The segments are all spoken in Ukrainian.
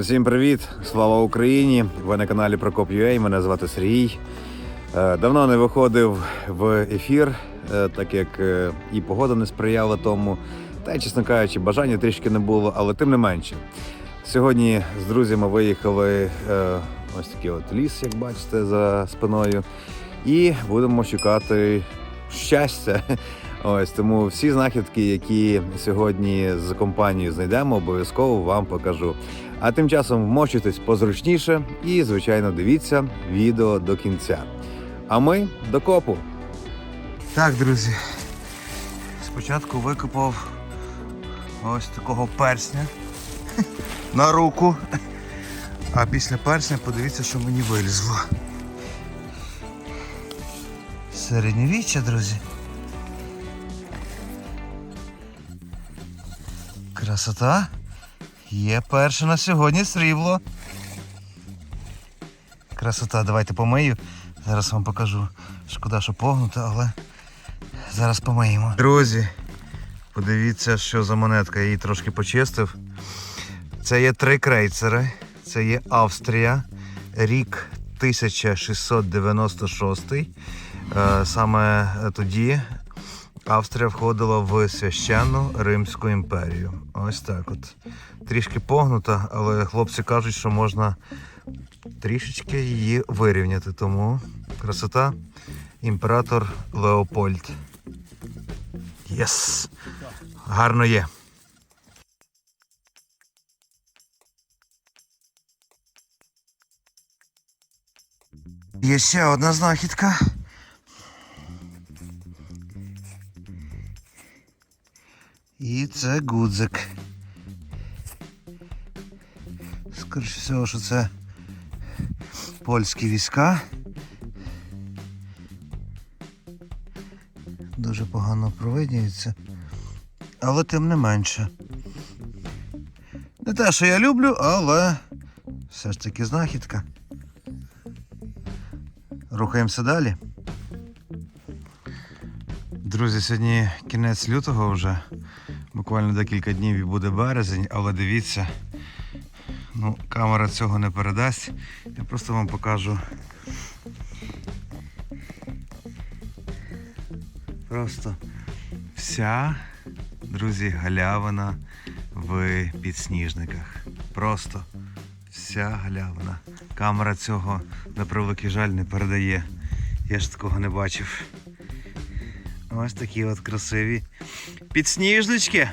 Усім привіт! Слава Україні! Ви на каналі Прокоп.ua, Мене звати Сергій. Е, Давно не виходив в ефір, е, так як е, і погода не сприяла тому. Та й, чесно кажучи, бажання трішки не було, але тим не менше. Сьогодні з друзями виїхали ось такий от ліс, як бачите, за спиною. І будемо шукати щастя. Ось тому всі знахідки, які сьогодні з компанією знайдемо, обов'язково вам покажу. А тим часом вмочуйтесь позручніше і, звичайно, дивіться відео до кінця. А ми до копу. Так, друзі. Спочатку викопав ось такого персня на руку. А після персня подивіться, що мені вилізло. Середньовіччя, друзі. Красота. Є перше на сьогодні срібло. Красота, давайте помию. Зараз вам покажу. Шкода, що погнута, але зараз помиємо. Друзі, подивіться, що за монетка. Я її трошки почистив. Це є три крейцери. Це є Австрія. Рік 1696. Е, Саме тоді Австрія входила в священну Римську імперію. Ось так от. Трішки погнута, але хлопці кажуть, що можна трішечки її вирівняти. Тому красота. Імператор Леопольд. Єс! Гарно є. Є ще одна знахідка. І це гудзик. Скоріше всього, що це польські війська. Дуже погано провидніється. Але тим не менше. Не те, що я люблю, але все ж таки знахідка. Рухаємося далі. Друзі, сьогодні кінець лютого вже. Буквально декілька днів і буде березень, але дивіться, ну, камера цього не передасть. Я просто вам покажу. Просто вся, друзі, галявина в підсніжниках. Просто вся галявина. Камера цього, на превеликий жаль, не передає. Я ж такого не бачив. Ось такі от красиві підсніжнички.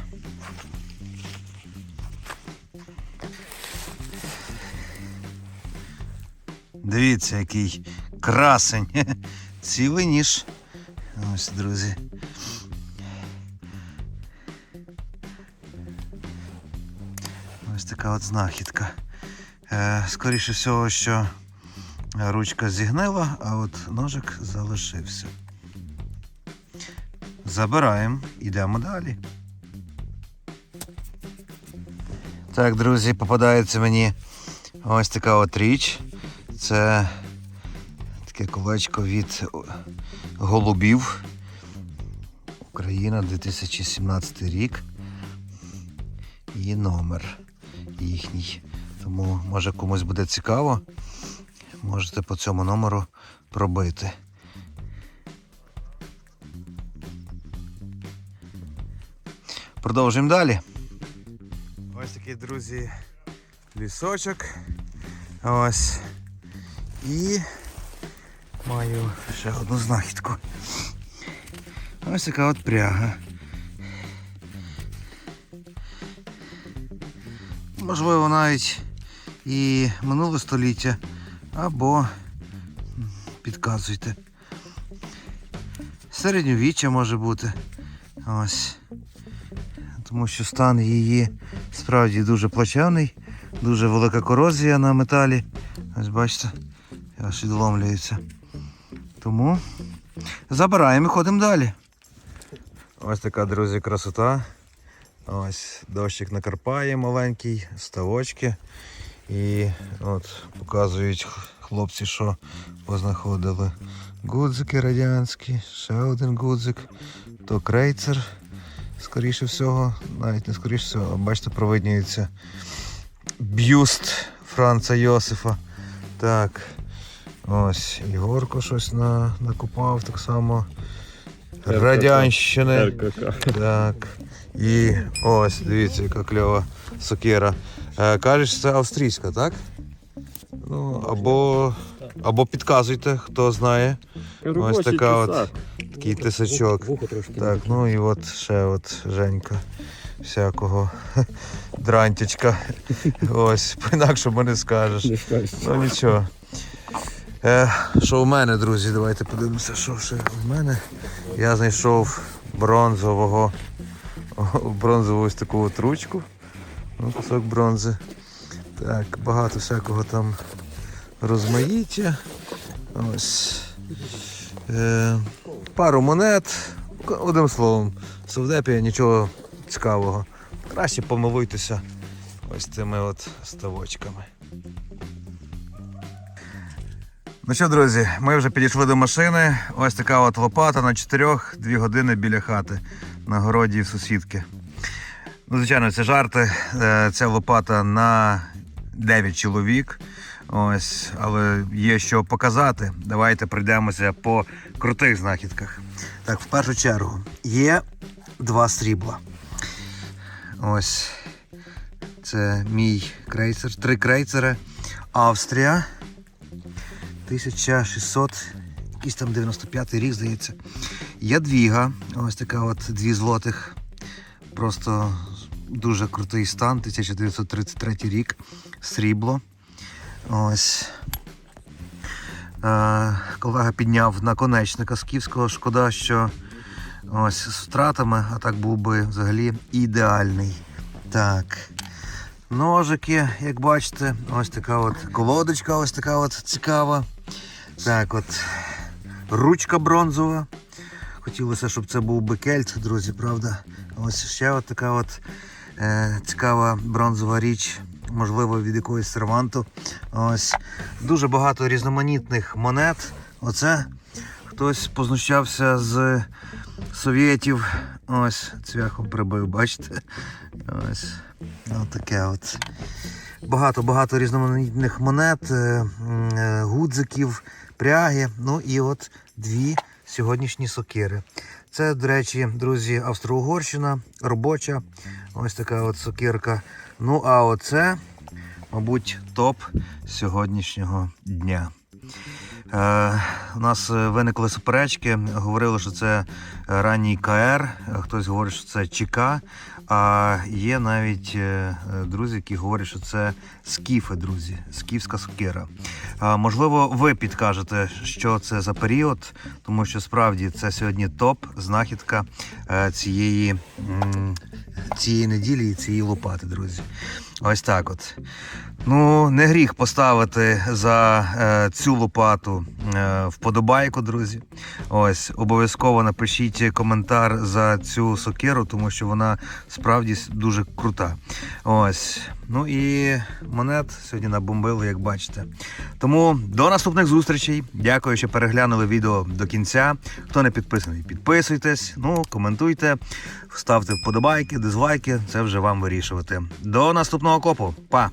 Дивіться, який красень. Цілий ніж. Ось, друзі. Ось така от знахідка. Е, скоріше всього, що ручка зігнила, а от ножик залишився. Забираємо, йдемо далі. Так, друзі, попадається мені ось така от річ. Це таке колечко від голубів. Україна 2017 рік. І номер їхній. Тому може комусь буде цікаво. Можете по цьому номеру пробити. Продовжуємо далі. Ось такий, друзі, лісочок. Ось. І маю ще одну знахідку. Ось така от пряга. Можливо, навіть і минуле століття, або підказуйте. Середньовіччя може бути. Ось. Тому що стан її справді дуже плачевний, дуже велика корозія на металі. Ось бачите, аж відломлюється. Тому забираємо і ходимо далі. Ось така, друзі, красота. Ось дощик накарпає маленький, ставочки. І от показують хлопці, що познаходили. Гудзики радянські, ще один гудзик, то крейцер, скоріше всього, навіть не скоріше всього, а бачите, провиднюється бюст Франца Йосифа. Так. Ось Ігорко щось на, накопав так само. Радянщини. РКК. Так. І ось, дивіться, яка кльова сокира. Е, кажеш, це австрійська, так? Ну, або, або підказуйте, хто знає. Ось така от, такий. Вухо трошки. Так, ну і от ще от Женька всякого дрантячка. Ось, не скажеш. Не скажеш. Ну нічого. Е, що в мене, друзі, давайте подивимося, що ще в мене. Я знайшов бронзового, бронзову ось таку от ручку. Ну, кусок бронзи. Так, багато всякого там розмаїття. Ось. Е, пару монет. Одним словом, совдепія нічого цікавого. Краще помилуйтеся ось цими от ставочками. Ну що, друзі, ми вже підійшли до машини. Ось така от лопата на чотирьох, дві години біля хати на городі сусідки. Ну, звичайно, це жарти. Е, Ця лопата на 9 чоловік. Ось, але є що показати. Давайте пройдемося по крутих знахідках. Так, в першу чергу є два срібла. Ось. Це мій крейсер, три крейсери. Австрія. 1600, якийсь там 95 рік, здається. Ядвіга, ось така от дві злотих. Просто дуже крутий стан, 1933 рік, срібло. Ось. Е, колега підняв наконечника з Київського. Шкода, що ось з втратами, а так був би взагалі ідеальний. Так. Ножики, як бачите, ось така от колодочка, ось така от цікава. Так от, ручка бронзова. Хотілося, щоб це був би кельт, друзі, правда? Ось ще от така от е, цікава бронзова річ, можливо, від якогось серванту. Ось дуже багато різноманітних монет. Оце хтось познущався з совєтів. Ось цвяхом прибив, бачите? Ось. Ось таке от. Багато-багато різноманітних монет, е, е, гудзиків, пряги. Ну і от дві сьогоднішні сокири. Це, до речі, друзі, Австро-Угорщина, робоча. Ось така от сокирка. Ну, а оце, мабуть, топ сьогоднішнього дня. Е, у нас е, виникли суперечки. Говорили, що це е, ранній КР, е, хтось говорить, що це ЧК. А є навіть друзі, які говорять, що це скіфи, друзі, скіфська сокира. Можливо, ви підкажете, що це за період, тому що справді це сьогодні топ знахідка е, цієї, цієї неділі і цієї лопати, друзі. Ось так от. Ну, не гріх поставити за е, цю лопату е, вподобайку, друзі. Ось, обов'язково напишіть коментар за цю сокиру, тому що вона справді дуже крута. Ось. Ну і монет сьогодні набомбили, як бачите. Тому до наступних зустрічей. Дякую, що переглянули відео до кінця. Хто не підписаний, підписуйтесь, ну, коментуйте, ставте вподобайки, дизлайки. Це вже вам вирішувати. До наступного копу. Па!